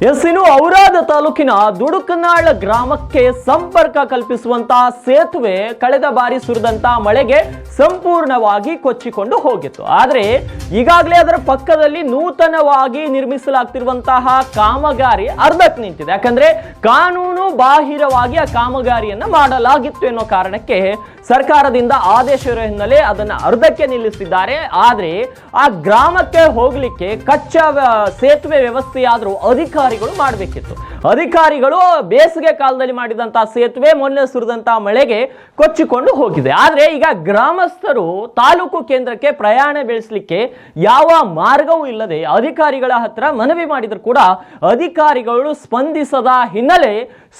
S Aurad ತಾಲೂಕಿನ ದುಡುಕನಾಳ ಗ್ರಾಮಕ್ಕೆ ಸಂಪರ್ಕ ಕಲ್ಪಿಸುವಂತಹ ಸೇತುವೆ ಕಳೆದ ಬಾರಿ ಸುರಿದಂತ ಮಳೆಗೆ ಸಂಪೂರ್ಣವಾಗಿ ಕೊಚ್ಚಿಕೊಂಡು ಹೋಗಿತ್ತು. ಆದರೆ ಈಗಾಗಲೇ ಅದರ ಪಕ್ಕದಲ್ಲಿ ನೂತನವಾಗಿ ನಿರ್ಮಿಸಲಾಗ್ತಿರುವಂತಹ ಕಾಮಗಾರಿ ಅರ್ಧಕ್ಕೆ ನಿಂತಿದೆ. ಯಾಕಂದ್ರೆ ಕಾನೂನು ಬಾಹಿರವಾಗಿ ಆ ಕಾಮಗಾರಿಯನ್ನ ಮಾಡಲಾಗಿತ್ತು ಎನ್ನೋ ಕಾರಣಕ್ಕೆ ಸರ್ಕಾರದಿಂದ ಆದೇಶ ಇರೋ ಹಿನ್ನೆಲೆ ಅದನ್ನ ಅರ್ಧಕ್ಕೆ ನಿಲ್ಲಿಸಿದ್ದಾರೆ. ಆದ್ರೆ ಆ ಗ್ರಾಮಕ್ಕೆ ಹೋಗ್ಲಿಕ್ಕೆ ಕಚ್ಚಾ ಸೇತುವೆ ವ್ಯವಸ್ಥೆಯಾದರೂ ವ್ಯವಸ್ಥೆಯಾದ್ರೂ ಅಧಿಕಾರಿಗಳು ಮಾಡಬೇಕಿತ್ತು. ಅಧಿಕಾರಿಗಳು ಬೇಸಿಗೆ ಕಾಲದಲ್ಲಿ ಮಾಡಿದಂತಹ ಸೇತುವೆ, ಮೊನ್ನೆ ಸುರಿದಂತಹ ಮಳೆಗೆ ಕೊಚ್ಚಿಕೊಂಡು ಹೋಗಿದೆ. ಆದ್ರೆ ಈಗ ಗ್ರಾಮಸ್ಥರು ತಾಲೂಕು ಕೇಂದ್ರಕ್ಕೆ ಪ್ರಯಾಣ ಬೆಳೆಸಲಿಕ್ಕೆ ಯಾವ ಮಾರ್ಗವೂ ಇಲ್ಲದೆ ಅಧಿಕಾರಿಗಳ ಹತ್ರ ಮನವಿ ಮಾಡಿದ್ರು ಕೂಡ ಅಧಿಕಾರಿಗಳು ಸ್ಪಂದಿಸದ ಹಿನ್ನೆಲೆ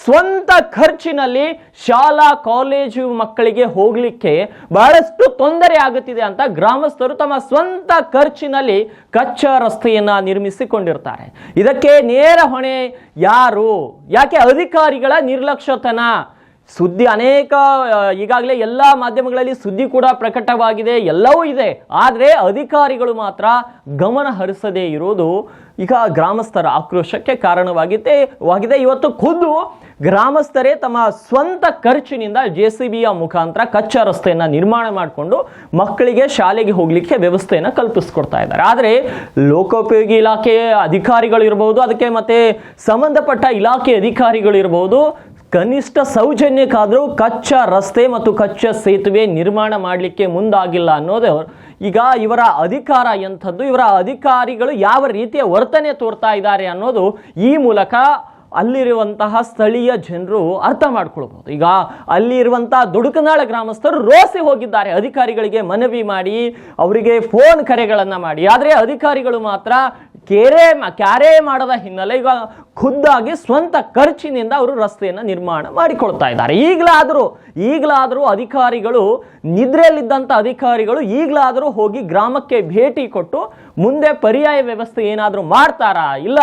ಸ್ವಂತ ಖರ್ಚಿನಲ್ಲಿ ಶಾಲಾ, ಕಾಲೇಜು ಮಕ್ಕಳಿಗೆ ಹೋಗ್ಲಿಕ್ಕೆ ಬಹಳಷ್ಟು ತೊಂದರೆ ಆಗುತ್ತಿದೆ ಅಂತ ಗ್ರಾಮಸ್ಥರು ತಮ್ಮ ಸ್ವಂತ ಖರ್ಚಿನಲ್ಲಿ ಕಚ್ಚಾ ರಸ್ತೆಯನ್ನ ನಿರ್ಮಿಸಿಕೊಂಡಿರ್ತಾರೆ. ಇದಕ್ಕೆ ನೇರ ಹೊಣೆ ಯಾರು? ಯಾಕೆ ಅಧಿಕಾರಿಗಳ ನಿರ್ಲಕ್ಷ್ಯತನ? ಸುದ್ದಿ ಅನೇಕ ಈಗಾಗಲೇ ಎಲ್ಲ ಮಾಧ್ಯಮಗಳಲ್ಲಿ ಸುದ್ದಿ ಕೂಡ ಪ್ರಕಟವಾಗಿದೆ, ಎಲ್ಲವೂ ಇದೆ. ಆದರೆ ಅಧಿಕಾರಿಗಳು ಮಾತ್ರ ಗಮನ ಹರಿಸದೇ ಇರೋದು ಈಗ ಗ್ರಾಮಸ್ಥರ ಆಕ್ರೋಶಕ್ಕೆ ಕಾರಣವಾಗಿದೆ, ವಾಗಿದೆ. ಇವತ್ತು ಖುದ್ದು ಗ್ರಾಮಸ್ಥರೇ ತಮ್ಮ ಸ್ವಂತ ಖರ್ಚಿನಿಂದ ಜೆ ಸಿ ಬಿಯ ಮುಖಾಂತರ ಕಚ್ಚಾ ರಸ್ತೆಯನ್ನು ನಿರ್ಮಾಣ ಮಾಡಿಕೊಂಡು ಮಕ್ಕಳಿಗೆ ಶಾಲೆಗೆ ಹೋಗಲಿಕ್ಕೆ ವ್ಯವಸ್ಥೆಯನ್ನು ಕಲ್ಪಿಸ್ಕೊಡ್ತಾ ಇದ್ದಾರೆ. ಆದರೆ ಲೋಕೋಪಯೋಗಿ ಇಲಾಖೆ ಅಧಿಕಾರಿಗಳು ಇರಬಹುದು ಅದಕ್ಕೆ ಮತ್ತೆ ಸಂಬಂಧಪಟ್ಟ ಇಲಾಖೆ ಅಧಿಕಾರಿಗಳು ಇರಬಹುದು ಕನಿಷ್ಠ ಸೌಜನ್ಯಕ್ಕಾದರೂ ಕಚ್ಚಾ ರಸ್ತೆ ಮತ್ತು ಕಚ್ಚಾ ಸೇತುವೆ ನಿರ್ಮಾಣ ಮಾಡಲಿಕ್ಕೆ ಮುಂದಾಗಿಲ್ಲ ಅನ್ನೋದು ಈಗ ಇವರ ಅಧಿಕಾರ ಎಂಥದ್ದು, ಇವರ ಅಧಿಕಾರಿಗಳು ಯಾವ ರೀತಿಯ ವರ್ತನೆ ತೋರ್ತಾ ಇದ್ದಾರೆ ಅನ್ನೋದು ಈ ಮೂಲಕ ಅಲ್ಲಿರುವಂತಹ ಸ್ಥಳೀಯ ಜನರು ಅರ್ಥ ಮಾಡ್ಕೊಳ್ಬೋದು. ಈಗ ಅಲ್ಲಿ ಇರುವಂತಹ ದುಡುಕನಾಳ ಗ್ರಾಮಸ್ಥರು ರೋಸಿ ಹೋಗಿದ್ದಾರೆ. ಅಧಿಕಾರಿಗಳಿಗೆ ಮನವಿ ಮಾಡಿ, ಅವರಿಗೆ ಫೋನ್ ಕರೆಗಳನ್ನು ಮಾಡಿ. ಆದರೆ ಅಧಿಕಾರಿಗಳು ಮಾತ್ರ ಕೇರೆ ಕ್ಯಾರೆ ಮಾಡದ ಹಿನ್ನೆಲೆ ಈಗ ಖುದ್ದಾಗಿ ಸ್ವಂತ ಖರ್ಚಿನಿಂದ ಅವರು ರಸ್ತೆಯನ್ನು ನಿರ್ಮಾಣ ಮಾಡಿಕೊಳ್ತಾ ಇದ್ದಾರೆ. ಈಗಲಾದರೂ ಈಗಲಾದರೂ ಅಧಿಕಾರಿಗಳು ನಿದ್ರೆಯಲ್ಲಿದ್ದಂಥ ಅಧಿಕಾರಿಗಳು ಈಗಲಾದರೂ ಹೋಗಿ ಗ್ರಾಮಕ್ಕೆ ಭೇಟಿ ಕೊಟ್ಟು ಮುಂದೆ ಪರ್ಯಾಯ ವ್ಯವಸ್ಥೆ ಏನಾದರೂ ಮಾಡ್ತಾರಾ? ಇಲ್ಲ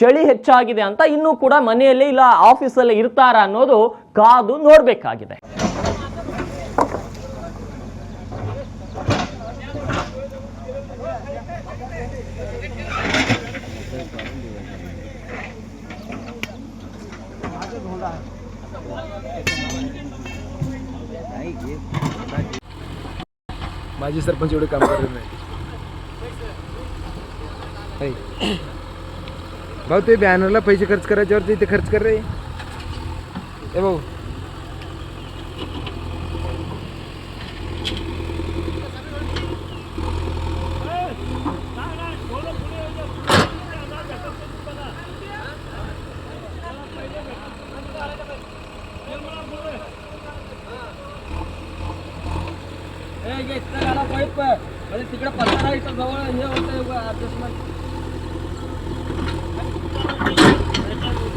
ಚಳಿ ಹೆಚ್ಚಾಗಿದೆ ಅಂತ ಇನ್ನೂ ಕೂಡ ಮನೆಯಲ್ಲಿ ಇಲ್ಲ, ಆಫೀಸಲ್ಲಿ ಇರ್ತಾರಾ ಅನ್ನೋದು ಕಾದು ನೋಡಬೇಕಾಗಿದೆ. माझी सरपंच एवढं काम करत नाही. भाऊ ते बॅनरला पैसे खर्च करायच्यावर ते खर्च कर रे. ए भाऊ. तिकडे पत्ता इथं जवळ हे होतं